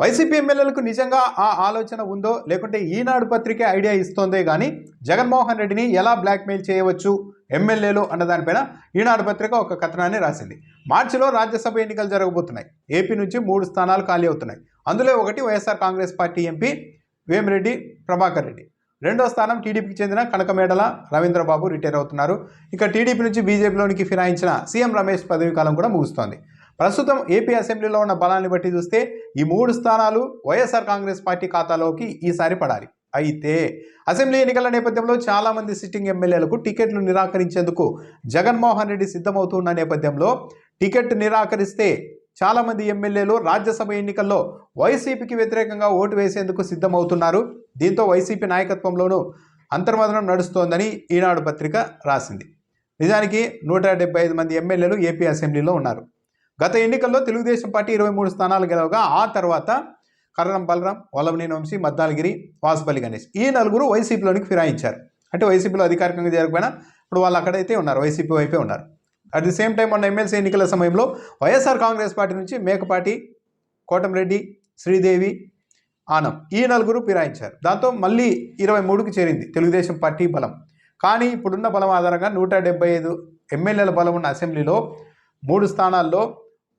YCP ఎమ్మెల్యేలకు నిజంగా ఆ ఆలోచన ఉందో లేకుంటే ఈనాడు పత్రికే ఐడియా ఇస్తోందే కానీ జగన్మోహన్ రెడ్డిని ఎలా బ్లాక్మెయిల్ చేయవచ్చు ఎమ్మెల్యేలు అన్న దానిపైన ఈనాడు పత్రిక ఒక కథనాన్ని రాసింది. మార్చిలో రాజ్యసభ ఎన్నికలు జరగబోతున్నాయి. ఏపీ నుంచి మూడు స్థానాలు ఖాళీ అవుతున్నాయి. అందులో ఒకటి వైఎస్ఆర్ కాంగ్రెస్ పార్టీ ఎంపీ వేమిరెడ్డి ప్రభాకర్ రెడ్డి. రెండో స్థానం టీడీపీకి చెందిన కనకమేడల రవీంద్రబాబు రిటైర్ అవుతున్నారు. ఇక టీడీపీ నుంచి బీజేపీలోనికి ఫిరాయించిన సీఎం రమేష్ పదవీ కాలం కూడా ముగుస్తోంది. ప్రస్తుతం ఏపీ అసెంబ్లీలో ఉన్న బలాన్ని బట్టి చూస్తే ఈ మూడు స్థానాలు వైఎస్ఆర్ కాంగ్రెస్ పార్టీ ఖాతాలోకి ఈసారి పడాలి. అయితే అసెంబ్లీ ఎన్నికల నేపథ్యంలో చాలామంది సిట్టింగ్ ఎమ్మెల్యేలకు టికెట్లు నిరాకరించేందుకు జగన్మోహన్ రెడ్డి సిద్ధమవుతున్న నేపథ్యంలో టికెట్ నిరాకరిస్తే చాలామంది ఎమ్మెల్యేలు రాజ్యసభ ఎన్నికల్లో వైసీపీకి వ్యతిరేకంగా ఓటు వేసేందుకు సిద్ధమవుతున్నారు. దీంతో వైసీపీ నాయకత్వంలోనూ అంతర్మదనం నడుస్తోందని ఈనాడు పత్రిక రాసింది. నిజానికి నూట డెబ్బై ఐదు మంది ఎమ్మెల్యేలు ఏపీ అసెంబ్లీలో ఉన్నారు. గత ఎన్నికల్లో తెలుగుదేశం పార్టీ ఇరవై మూడు స్థానాలు గెలవగా ఆ తర్వాత కరణం బలరాం వల్లభనేని వంశీ మద్దాలగిరి వాసుపల్లి గణేష్ ఈ నలుగురు వైసీపీలోనికి ఫిరాయించారు. అంటే వైసీపీలో అధికారికంగా జరగకపోయినా ఇప్పుడు వాళ్ళు అక్కడైతే ఉన్నారు వైసీపీ వైపే ఉన్నారు. అట్ ది సేమ్ టైం మొన్న ఎమ్మెల్సీ ఎన్నికల సమయంలో వైఎస్ఆర్ కాంగ్రెస్ పార్టీ నుంచి మేకపాటి కోటంరెడ్డి శ్రీదేవి ఆనం ఈ నలుగురు ఫిరాయించారు. దాంతో మళ్ళీ ఇరవై మూడుకి చేరింది తెలుగుదేశం పార్టీ బలం. కానీ ఇప్పుడున్న బలం ఆధారంగా నూట డెబ్బై ఐదు ఎమ్మెల్యేల బలం ఉన్న అసెంబ్లీలో మూడు స్థానాల్లో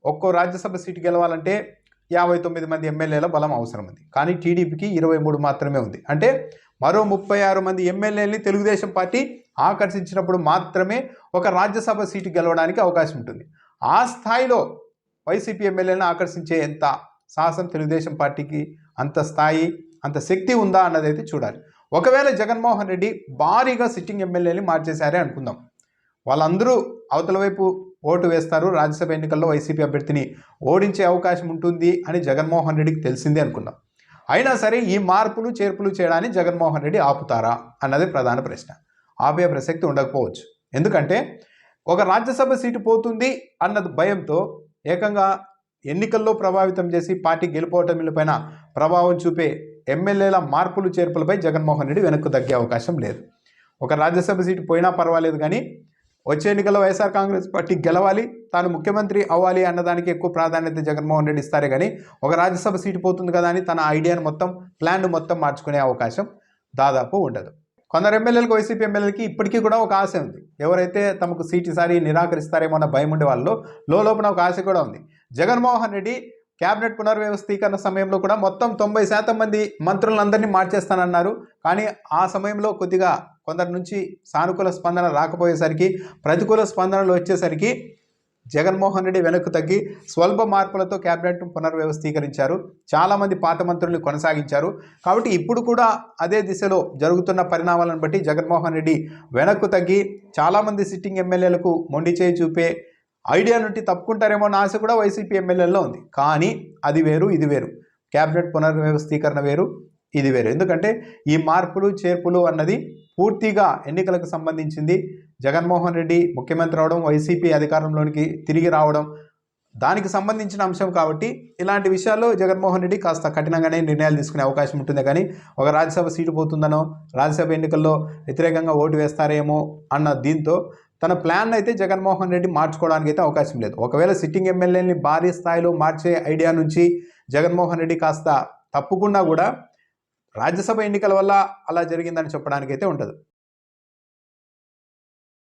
ఒక్కో రాజ్యసభ సీటు గెలవాలంటే యాభై తొమ్మిది మంది ఎమ్మెల్యేల బలం అవసరం ఉంది. కానీ టీడీపీకి ఇరవై మూడు మాత్రమే ఉంది. అంటే మరో ముప్పై ఆరు మంది ఎమ్మెల్యేలని తెలుగుదేశం పార్టీ ఆకర్షించినప్పుడు మాత్రమే ఒక రాజ్యసభ సీటు గెలవడానికి అవకాశం ఉంటుంది. ఆ స్థాయిలో వైసీపీ ఎమ్మెల్యేలను ఆకర్షించే ఎంత సాహసం తెలుగుదేశం పార్టీకి? అంత స్థాయి అంత శక్తి ఉందా అన్నదైతే చూడాలి. ఒకవేళ జగన్మోహన్ రెడ్డి భారీగా సిట్టింగ్ ఎమ్మెల్యేని మార్చేశారే అనుకుందాం. వాళ్ళందరూ అవతల వైపు ఓటు వేస్తారు. రాజ్యసభ ఎన్నికల్లో వైసీపీ అభ్యర్థిని ఓడించే అవకాశం ఉంటుంది అని జగన్మోహన్ రెడ్డికి తెలిసిందే అనుకుందాం అయినా సరే ఈ మార్పులు చేర్పులు చేయడాన్ని జగన్మోహన్ రెడ్డి ఆపుతారా అన్నది ప్రధాన ప్రశ్న. ఆపే ప్రసక్తి ఉండకపోవచ్చు. ఎందుకంటే ఒక రాజ్యసభ సీటు పోతుంది అన్నది భయంతో ఏకంగా ఎన్నికల్లో ప్రభావితం చేసి పార్టీ గెలుపోవటమిలపైన ప్రభావం చూపే ఎమ్మెల్యేల మార్పులు చేర్పులపై జగన్మోహన్ రెడ్డి వెనక్కు తగ్గే అవకాశం లేదు. ఒక రాజ్యసభ సీటు పోయినా పర్వాలేదు కానీ వచ్చే ఎన్నికల్లో వైఎస్ఆర్ కాంగ్రెస్ పార్టీ గెలవాలి తాను ముఖ్యమంత్రి అవ్వాలి అన్నదానికి ఎక్కువ ప్రాధాన్యత జగన్మోహన్ రెడ్డి ఇస్తారే కానీ ఒక రాజ్యసభ సీటు పోతుంది కదా అని తన ఐడియాను మొత్తం ప్లాన్ మొత్తం మార్చుకునే అవకాశం దాదాపు ఉండదు. కొందరు ఎమ్మెల్యేలకు వైసీపీ ఎమ్మెల్యేలకి ఇప్పటికీ కూడా ఒక ఆశ ఉంది. ఎవరైతే తమకు సీట్ ఈసారి నిరాకరిస్తారేమో అన్న భయం ఉండే వాళ్ళు లోపల ఒక ఆశ కూడా ఉంది. జగన్మోహన్ రెడ్డి క్యాబినెట్ పునర్వ్యవస్థీకరణ సమయంలో కూడా మొత్తం తొంభై శాతం మంది మంత్రులందరినీ మార్చేస్తానన్నారు. కానీ ఆ సమయంలో కొద్దిగా కొందరి నుంచి సానుకూల స్పందన రాకపోయేసరికి ప్రతికూల స్పందనలు వచ్చేసరికి జగన్మోహన్ రెడ్డి వెనక్కు తగ్గి స్వల్ప మార్పులతో క్యాబినెట్ను పునర్వ్యవస్థీకరించారు. చాలామంది పాత మంత్రుల్ని కొనసాగించారు. కాబట్టి ఇప్పుడు కూడా అదే దిశలో జరుగుతున్న పరిణామాలను బట్టి జగన్మోహన్ రెడ్డి వెనక్కు తగ్గి చాలామంది సిట్టింగ్ ఎమ్మెల్యేలకు మొండి చేయి చూపే ఐడియా నుండి తప్పుకుంటారేమో అన్న ఆశ కూడా వైసీపీ ఎమ్మెల్యేల్లో ఉంది. కానీ అది వేరు ఇది వేరు. క్యాబినెట్ పునర్వ్యవస్థీకరణ వేరు. ఇది వేరు. ఎందుకంటే ఈ మార్పులు చేర్పులు అన్నది పూర్తిగా ఎన్నికలకు సంబంధించింది. జగన్మోహన్ రెడ్డి ముఖ్యమంత్రి అవడం వైసీపీ అధికారంలోనికి తిరిగి రావడం దానికి సంబంధించిన అంశం కాబట్టి ఇలాంటి విషయాల్లో జగన్మోహన్ రెడ్డి కాస్త కఠినంగానే నిర్ణయాలు తీసుకునే అవకాశం ఉంటుంది. కానీ ఒక రాజ్యసభ సీటు పోతుందనో రాజ్యసభ ఎన్నికల్లో వ్యతిరేకంగా ఓటు వేస్తారేమో అన్న దీంతో తన ప్లాన్ అయితే జగన్మోహన్ రెడ్డి మార్చుకోవడానికి అయితే అవకాశం లేదు. ఒకవేళ సిట్టింగ్ ఎమ్మెల్యేని భారీ స్థాయిలో మార్చే ఐడియా నుంచి జగన్మోహన్ రెడ్డి కాస్త తప్పుకున్నా కూడా రాజ్యసభ ఎన్నికల వల్ల అలా జరిగిందని చెప్పడానికైతే ఉండదు